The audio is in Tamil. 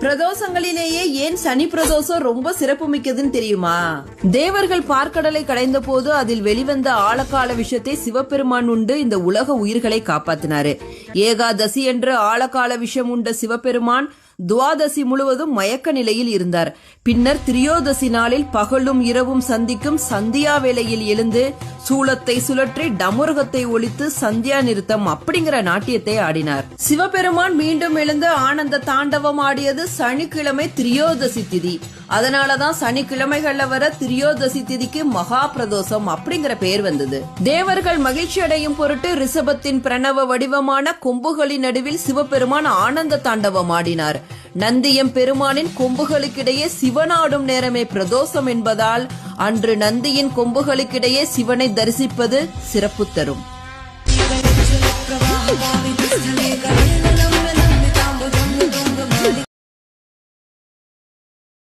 பிரதோஷங்களிலேயே ஏன் சனி பிரதோஷம் ரொம்ப சிறப்புமிக்கதுன்னு தெரியுமா? தேவர்கள் பார்க்கடலை கடைந்த போது அதில் வெளிவந்த ஆழக்கால விஷத்தை சிவபெருமான் உண்டு இந்த உலக உயிர்களை காப்பாத்தினாரு. ஏகாதசி என்று ஆழக்கால விஷம் உண்ட சிவபெருமான் துவாதசி முழுவதும் மயக்க நிலையில் இருந்தார். பின்னர் திரியோதசி நாளில் பகலும் இரவும் சந்திக்கும் சந்தியா வேளையில் எழுந்து சூளத்தை சுழற்றி டமுருகத்தை ஒழித்து சந்தியா நிறுத்தம் அப்படிங்கிற நாட்டியத்தை ஆடினார். சிவபெருமான் மீண்டும் எழுந்து ஆனந்த தாண்டவம் ஆடியது சனிக்கிழமை திரியோதசி திதி. அதனாலதான் சனிக்கிழமைகள்ல வர திரியோதசி திதிக்கு மகா பிரதோஷம் அப்படிங்கிற பெயர் வந்தது. தேவர்கள் மகிழ்ச்சி அடையும் பொருட்டு ரிஷபத்தின் பிரணவ வடிவமான கொம்புகளின் நடுவில் சிவபெருமான் ஆனந்த தாண்டவம் ஆடினார். நந்தியம் பெருமானின் கொம்புகளுக்கிடையே சிவனாடும் நேரமே பிரதோஷம் என்பதால் அன்று நந்தியின் கொம்புகளுக்கிடையே சிவனை தரிசிப்பது சிறப்பு தரும்.